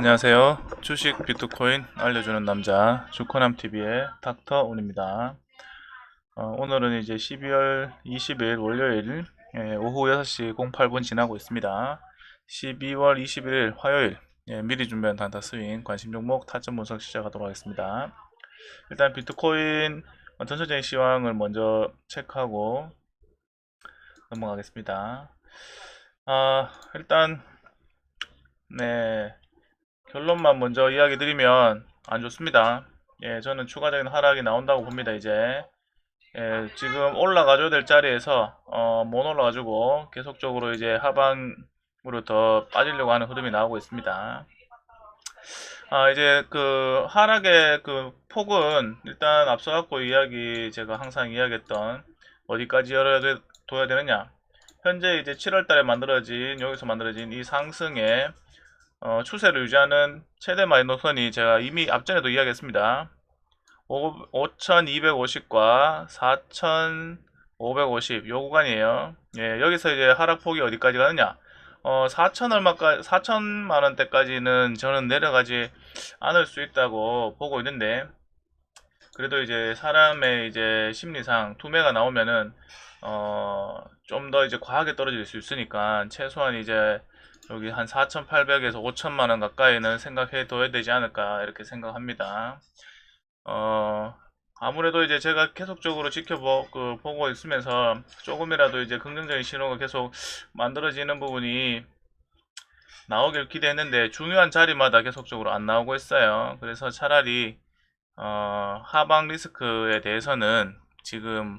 안녕하세요. 주식 비트코인 알려주는 남자 주코남TV의 닥터 운입니다. 어, 오늘은 이제 12월 20일 월요일 예, 오후 6시 08분 지나고 있습니다. 12월 21일 화요일 예, 미리 준비한 단타 스윙 관심 종목 타점 분석 시작하도록 하겠습니다. 일단 비트코인 전체적인 시황을 먼저 체크하고 넘어가겠습니다. 아, 일단 네 결론만 먼저 이야기 드리면 안 좋습니다. 예, 저는 추가적인 하락이 나온다고 봅니다. 이제 예, 지금 올라가줘야 될 자리에서 어, 못 올라가지고 계속적으로 이제 하방으로 더 빠지려고 하는 흐름이 나오고 있습니다. 아, 이제 그 하락의 그 폭은 일단 앞서 갖고 이야기 제가 항상 이야기했던 어디까지 열어둬야 되느냐. 현재 이제 7월 달에 만들어진 여기서 만들어진 이 상승의 어, 추세를 유지하는 최대 마이너선이 제가 이미 앞전에도 이야기했습니다. 5250과 4550 요 구간이에요. 예, 여기서 이제 하락폭이 어디까지 가느냐? 어, 4천 얼마까지 4천만 원대까지는 저는 내려가지 않을 수 있다고 보고 있는데 그래도 이제 사람의 이제 심리상 투매가 나오면은 어, 좀 더 이제 과하게 떨어질 수 있으니까 최소한 이제 여기 한 4,800에서 5천만 원 가까이는 생각해 둬야 되지 않을까 이렇게 생각합니다. 어, 아무래도 이제 제가 계속적으로 지켜보 그, 있으면서 조금이라도 이제 긍정적인 신호가 계속 만들어지는 부분이 나오길 기대했는데 중요한 자리마다 계속적으로 안 나오고 있어요. 그래서 차라리 어, 하방 리스크에 대해서는 지금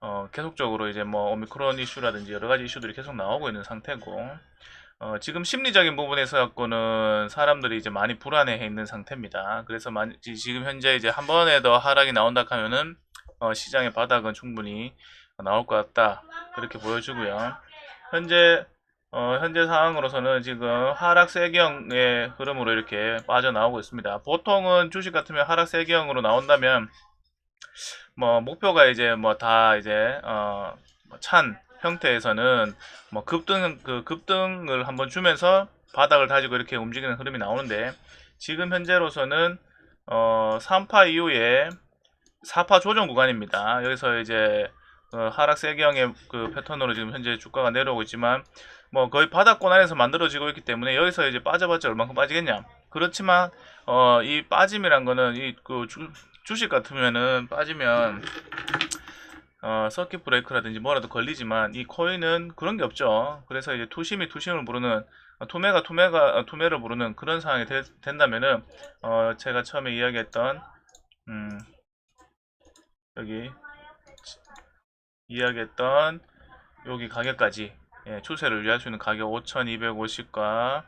어, 계속적으로 이제 뭐 오미크론 이슈라든지 여러 가지 이슈들이 계속 나오고 있는 상태고 어, 지금 심리적인 부분에서 갖고는 사람들이 이제 많이 불안해해 있는 상태입니다. 그래서 만, 지- 지금 현재 이제 한 번에 더 하락이 나온다 하면은 어, 시장의 바닥은 충분히 나올 것 같다 그렇게 보여주고요. 현재 어, 현재 상황으로서는 지금 하락 세경의 흐름으로 이렇게 빠져나오고 있습니다. 보통은 주식 같으면 하락 세경으로 나온다면 뭐 목표가 이제 뭐 다 이제 어, 뭐찬 형태에서는 뭐 급등 그 급등을 한번 주면서 바닥을 다지고 이렇게 움직이는 흐름이 나오는데 지금 현재로서는 어 3파 이후에 4파 조정 구간입니다. 여기서 이제 어, 하락 세경의 그 패턴으로 지금 현재 주가가 내려오고 있지만 뭐 거의 바닥권 안에서 만들어지고 있기 때문에 여기서 이제 빠져봤자 얼마큼 빠지겠냐. 그렇지만 어, 이 빠짐이란 거는 이 그 주식 같으면은 빠지면 어, 서킷 브레이크라든지 뭐라도 걸리지만 이 코인은 그런 게 없죠. 그래서 이제 투심이 투심을 부르는 어, 투매가 투매가 어, 투매를 부르는 그런 상황이 되- 된다면은 어, 제가 처음에 이야기했던 음, 여기 이야기했던 여기 가격까지 예, 추세를 유지할 수 있는 가격 5,250과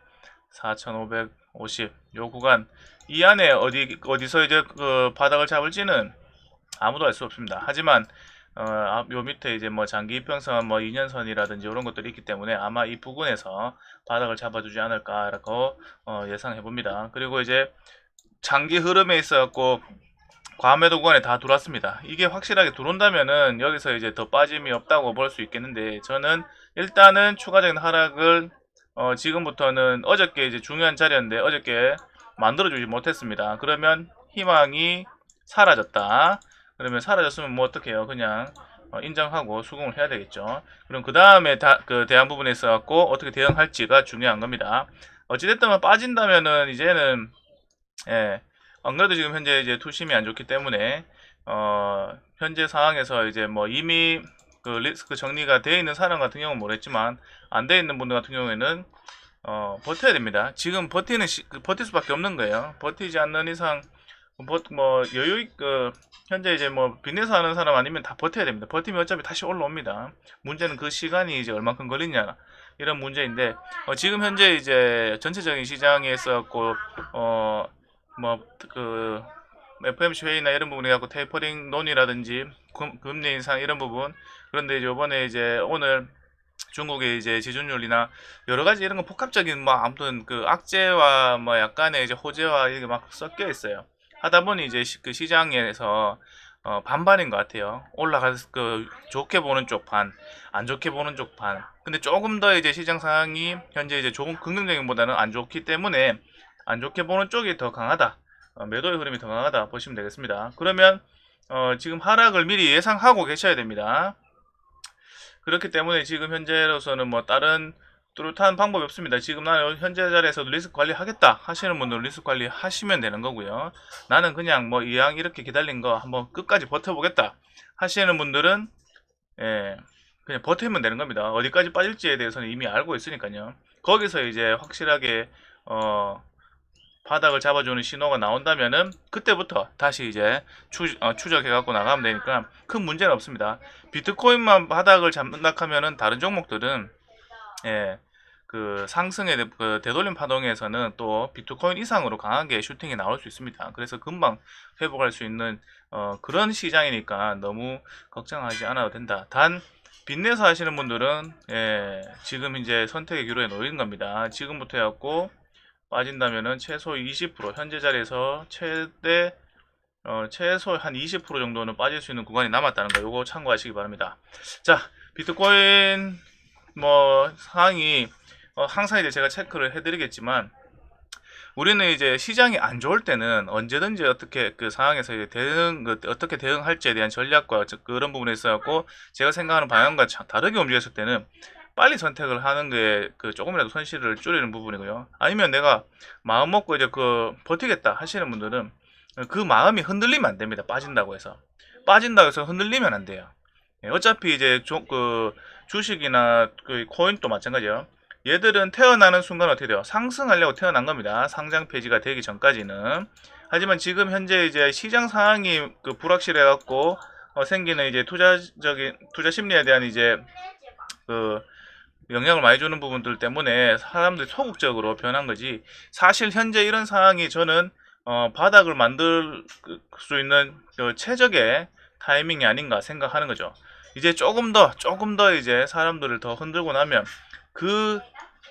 4,550 요 구간 이 안에 어디 어디서 이제 그 바닥을 잡을지는 아무도 알 수 없습니다. 하지만 어, 앞- 요 밑에 이제 뭐 장기 이평선 뭐 2년선이라든지 이런 것들이 있기 때문에 아마 이 부근에서 바닥을 잡아주지 않을까라고 어, 예상해 봅니다. 그리고 이제 장기 흐름에 있어갖고 과매도 구간에 다 들어왔습니다. 이게 확실하게 들어온다면은 여기서 이제 더 빠짐이 없다고 볼 수 있겠는데 저는 일단은 추가적인 하락을 어, 지금부터는 어저께 이제 중요한 자리였는데 어저께 만들어주지 못했습니다. 그러면 희망이 사라졌다. 그러면 사라졌으면 뭐 어떡해요? 그냥 어, 인정하고 수긍을 해야 되겠죠. 그럼 그 다음에 그 대한 부분에 있어갖고 어떻게 대응할지가 중요한 겁니다. 어찌됐든 뭐 빠진다면은 이제는 예, 안 그래도 지금 현재 이제 투심이 안 좋기 때문에 어, 현재 상황에서 이제 뭐 이미 그 리스크 정리가 되어 있는 사람 같은 경우는 모르겠지만 안 되어 있는 분들 같은 경우에는 어, 버텨야 됩니다. 지금 버티는 시, 그 버틸 수밖에 없는 거예요. 버티지 않는 이상 뭐, 뭐 여유 있- 그 현재 이제 뭐 빚내서 하는 사람 아니면 다 버텨야 됩니다. 버티면 어차피 다시 올라옵니다. 문제는 그 시간이 이제 얼만큼 걸리냐 이런 문제인데 어, 지금 현재 이제 전체적인 시장에 있어갖고 어뭐그 FMC 회의나 이런 부분에 갖고 테이퍼링 논의라든지 금- 금리 인상 이런 부분 그런데 이제 이번에 이제 오늘 중국의 이제 지준율이나 여러 가지 이런 거 복합적인 뭐 아무튼 그 악재와 뭐 약간의 이제 호재와 이게 막 섞여 있어요. 하다 보니 이제 시, 그 시장에서 어, 반반인 것 같아요. 올라갈 그 좋게 보는 쪽 반, 안 좋게 보는 쪽 반. 근데 조금 더 이제 시장 상황이 현재 이제 조금 긍정적인보다는 안 좋기 때문에 안 좋게 보는 쪽이 더 강하다. 어, 매도의 흐름이 더 강하다 보시면 되겠습니다. 그러면 어, 지금 하락을 미리 예상하고 계셔야 됩니다. 그렇기 때문에 지금 현재로서는 뭐 다른 뚜렷한 방법이 없습니다. 지금 나는 현재 자리에서 리스크 관리 하겠다 하시는 분들은 리스크 관리 하시면 되는 거고요. 나는 그냥 뭐 이왕 이렇게 기다린 거 한번 끝까지 버텨보겠다 하시는 분들은 예, 그냥 버티면 되는 겁니다. 어디까지 빠질지에 대해서는 이미 알고 있으니까요. 거기서 이제 확실하게 어, 바닥을 잡아주는 신호가 나온다면은 그때부터 다시 이제 추, 어, 추적해 갖고 나가면 되니까 큰 문제는 없습니다. 비트코인만 바닥을 잡는다 하면은 다른 종목들은 예, 그 상승의 대- 그 되돌림 파동에서는 또 비트코인 이상으로 강하게 슈팅이 나올 수 있습니다. 그래서 금방 회복할 수 있는 어, 그런 시장이니까 너무 걱정하지 않아도 된다. 단 빚내서 하시는 분들은 예, 지금 이제 선택의 기로에 놓인 겁니다. 지금부터 해갖고 빠진다면은 최소 20% 현재 자리에서 최대 어, 최소 한 20% 정도는 빠질 수 있는 구간이 남았다는 거 요거 참고하시기 바랍니다. 자, 비트코인 뭐 상황이 어, 항상 이제 제가 체크를 해드리겠지만 우리는 이제 시장이 안 좋을 때는 언제든지 어떻게 그 상황에서 대응 그 어떻게 대응할지에 대한 전략과 저- 그런 부분에 있어 갖고 제가 생각하는 방향과 차- 다르게 움직였을 때는 빨리 선택을 하는 게 그 조금이라도 손실을 줄이는 부분이고요. 아니면 내가 마음 먹고 이제 그 버티겠다 하시는 분들은 그 마음이 흔들리면 안 됩니다. 빠진다고 해서 빠진다고 해서 흔들리면 안 돼요. 예, 어차피 이제 조- 그 주식이나 그 코인도 마찬가지예요. 얘들은 태어나는 순간 어떻게 돼요? 상승하려고 태어난 겁니다. 상장 폐지가 되기 전까지는. 하지만 지금 현재 이제 시장 상황이 그 불확실해 갖고 어, 생기는 이제 투자적인 투자 심리에 대한 이제 그 영향을 많이 주는 부분들 때문에 사람들이 소극적으로 변한 거지. 사실 현재 이런 상황이 저는 어, 바닥을 만들 수 있는 그 최적의 타이밍이 아닌가 생각하는 거죠. 이제 조금 더 조금 더 이제 사람들을 더 흔들고 나면 그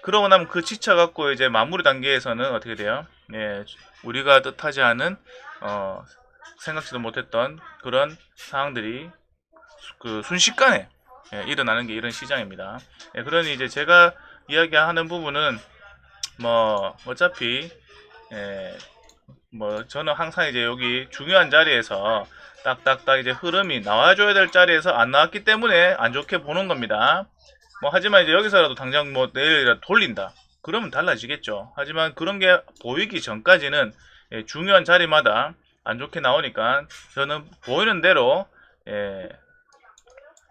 그러고 나면 그 지쳐 갖고 이제 마무리 단계에서는 어떻게 돼요? 예, 우리가 뜻하지 않은 어, 생각지도 못했던 그런 상황들이 그 순식간에 예, 일어나는 게 이런 시장입니다. 예, 그러니 이제 제가 이야기하는 부분은 뭐 어차피 예, 뭐 저는 항상 이제 여기 중요한 자리에서 딱딱딱 이제 흐름이 나와줘야 될 자리에서 안 나왔기 때문에 안 좋게 보는 겁니다. 뭐 하지만 이제 여기서라도 당장 뭐 내일이라도 돌린다. 그러면 달라지겠죠. 하지만 그런 게 보이기 전까지는 예, 중요한 자리마다 안 좋게 나오니까 저는 보이는 대로 예,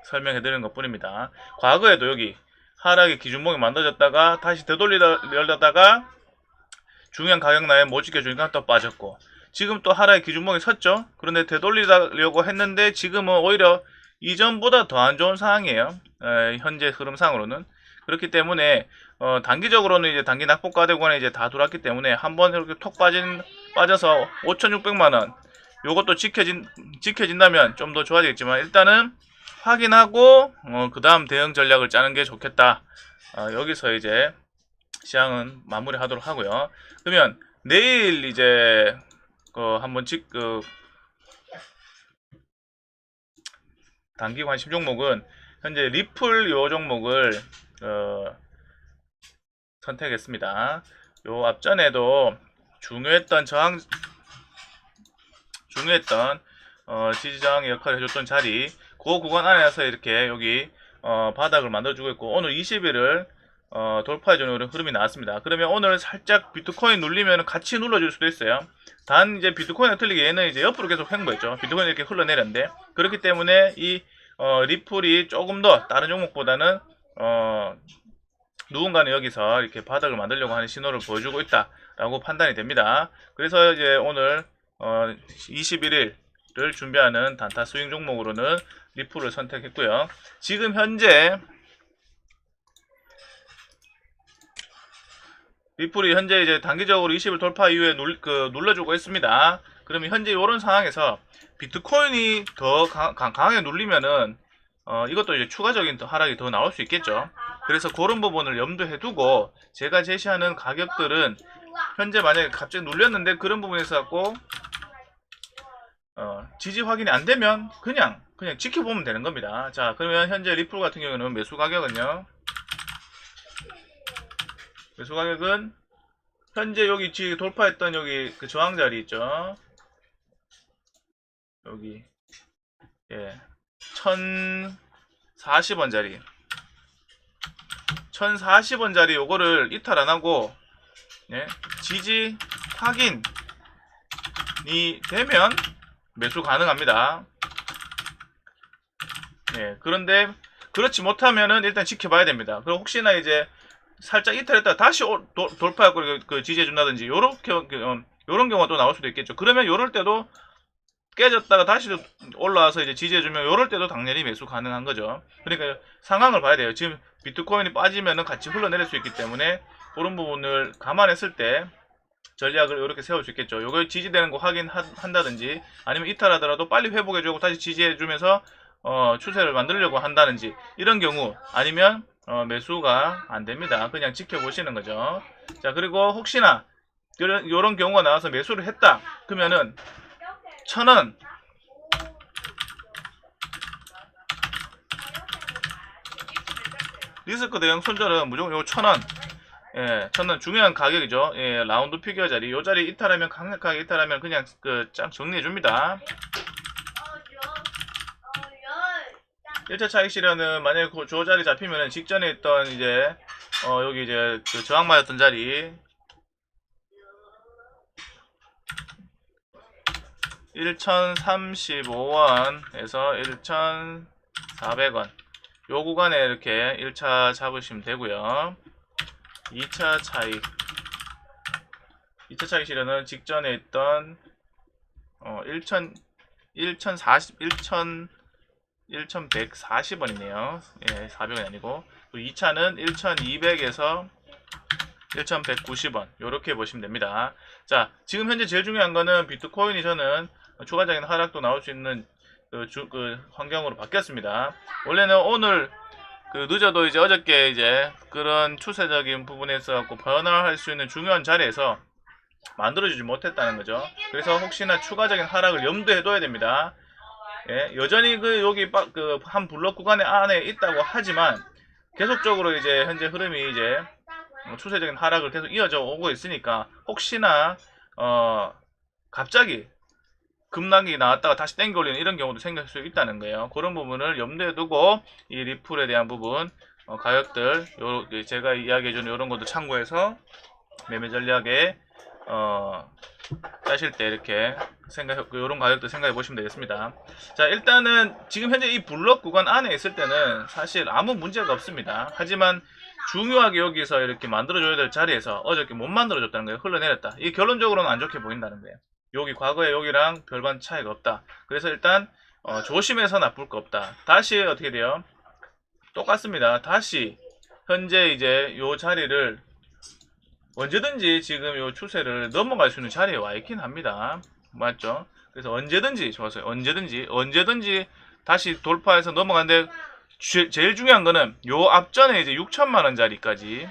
설명해 드리는 것 뿐입니다. 과거에도 여기 하락의 기준목이 만들어졌다가 다시 되돌리다가 중요한 가격 라인 못 지켜주니까 또 빠졌고 지금 또 하락의 기준목이 섰죠. 그런데 되돌리려고 했는데 지금은 오히려 이전보다 더 안 좋은 상황이에요. 에, 현재 흐름상으로는 그렇기 때문에 어, 단기적으로는 이제 단기 낙폭과 대구간에 이제 다 들어왔기 때문에 한번 이렇게 톡 빠진 빠져서 5,600만 원 요것도 지켜진 지켜진다면 좀 더 좋아지겠지만 일단은 확인하고 어, 그 다음 대응 전략을 짜는 게 좋겠다. 어, 여기서 이제 시장은 마무리하도록 하고요. 그러면 내일 이제 그 한번 직, 그 단기 관심 종목은 현재 리플 요 종목을 어, 선택했습니다. 요 앞전에도 중요했던 저항 중요했던 어, 지지저항의 역할을 해줬던 자리 그 구간 안에서 이렇게 여기 어, 바닥을 만들어주고 있고 오늘 20일을 어, 돌파해주는 흐름이 나왔습니다. 그러면 오늘 살짝 비트코인 눌리면 같이 눌러줄 수도 있어요. 단 이제 비트코인과 틀리게 얘는 이제 옆으로 계속 횡보했죠. 비트코인이 이렇게 흘러내렸는데 그렇기 때문에 이 어, 리플이 조금 더 다른 종목보다는 어, 누군가는 여기서 이렇게 바닥을 만들려고 하는 신호를 보여주고 있다라고 판단이 됩니다. 그래서 이제 오늘 어, 21일을 준비하는 단타 스윙 종목으로는 리플을 선택했고요. 지금 현재 리플이 현재 이제 단기적으로 20일 돌파 이후에 눌, 그, 눌러주고 있습니다. 그러면 현재 이런 상황에서 비트코인이 더 강, 강, 강하게 눌리면은 어, 이것도 이제 추가적인 더 하락이 더 나올 수 있겠죠. 그래서 그런 부분을 염두에 두고 제가 제시하는 가격들은 현재 만약에 갑자기 눌렸는데 그런 부분에서 갖고 어, 지지 확인이 안 되면 그냥 그냥 지켜보면 되는 겁니다. 자 그러면 현재 리플 같은 경우는 매수 가격은요. 매수 가격은 현재 여기 지금 돌파했던 여기 그 저항 자리 있죠. 여기 예 1040원 자리 1040원 자리 요거를 이탈 안 하고 예 지지 확인이 되면 매수 가능합니다. 예 그런데 그렇지 못하면은 일단 지켜봐야 됩니다. 그리고 혹시나 이제 살짝 이탈했다가 다시 오- 도- 돌파하고 그, 그 지지해 준다든지 요렇게 어, 요런 경우가 또 나올 수도 있겠죠. 그러면 요럴 때도 깨졌다가 다시 올라와서 이제 지지해 주면 요럴 때도 당연히 매수 가능한 거죠. 그러니까 상황을 봐야 돼요. 지금 비트코인이 빠지면은 같이 흘러내릴 수 있기 때문에 그런 부분을 감안했을 때 전략을 이렇게 세울 수 있겠죠. 요거 지지되는 거 확인한다든지 아니면 이탈하더라도 빨리 회복해주고 다시 지지해주면서 어, 추세를 만들려고 한다든지 이런 경우 아니면 어, 매수가 안 됩니다. 그냥 지켜보시는 거죠. 자 그리고 혹시나 이런, 이런 경우가 나와서 매수를 했다 그러면은 천원 리스크 대응 손절은 무조건 요 천원 예, 천원 중요한 가격이죠. 예, 라운드 피규어 자리 요 자리 이탈하면 강력하게 이탈하면 그냥 그쫙 정리해 줍니다. 1차 차익 실현은 만약에 그 저 자리 잡히면은 직전에 있던 이제 어 여기 이제 그 저항 맞았던 자리 1035원에서 1400원 요 구간에 이렇게 1차 잡으시면 되고요 2차 차익 2차 차익 실현은 직전에 있던 어 1000, 1040, 1000 1140원이네요. 예, 400원이 아니고. 그리고 2차는 1200에서 1190원. 요렇게 보시면 됩니다. 자, 지금 현재 제일 중요한 거는 비트코인이 저는 추가적인 하락도 나올 수 있는 그, 주, 그 환경으로 바뀌었습니다. 원래는 오늘 그 늦어도 이제 어저께 이제 그런 추세적인 부분에서 갖고 변화할 수 있는 중요한 자리에서 만들어주지 못했다는 거죠. 그래서 혹시나 추가적인 하락을 염두에 둬야 됩니다. 예, 여전히 그 여기 그 한 블록 구간의 안에 있다고 하지만 계속적으로 이제 현재 흐름이 이제 뭐 추세적인 하락을 계속 이어져 오고 있으니까 혹시나 어 갑자기 급락이 나왔다가 다시 땡겨 올리는 이런 경우도 생길 수 있다는 거예요. 그런 부분을 염두에 두고 이 리플에 대한 부분 어, 가격들 요 제가 이야기해 주는 이런 것도 참고해서 매매 전략에 어 짜실 때 이렇게 생각 이런 가격도 생각해 보시면 되겠습니다. 자 일단은 지금 현재 이 블록 구간 안에 있을 때는 사실 아무 문제가 없습니다. 하지만 중요하게 여기서 이렇게 만들어줘야 될 자리에서 어저께 못 만들어줬다는 거예요. 흘러내렸다. 이 결론적으로는 안 좋게 보인다는 거예요. 여기 과거에 여기랑 별반 차이가 없다. 그래서 일단 어, 조심해서 나쁠 거 없다. 다시 어떻게 돼요? 똑같습니다. 다시 현재 이제 요 자리를 언제든지 지금 요 추세를 넘어갈 수 있는 자리에 와 있긴 합니다. 맞죠? 그래서 언제든지 좋았어요. 언제든지 언제든지 다시 돌파해서 넘어가는데 제, 제일 중요한 거는 요 앞전에 이제 6천만 원짜리까지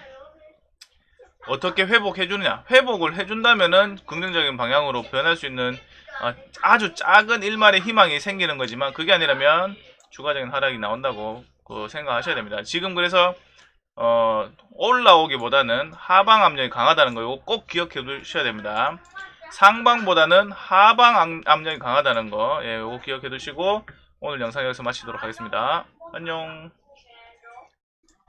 어떻게 회복해 주느냐. 회복을 해 준다면은 긍정적인 방향으로 변할 수 있는 아, 아주 작은 일말의 희망이 생기는 거지만 그게 아니라면 추가적인 하락이 나온다고 그 생각하셔야 됩니다. 지금 그래서 어, 올라오기보다는 하방 압력이 강하다는 거 이거 꼭 기억해 두셔야 됩니다. 상방보다는 하방 압- 압력이 강하다는 거 예, 이거 기억해 두시고 오늘 영상 여기서 마치도록 하겠습니다. 안녕.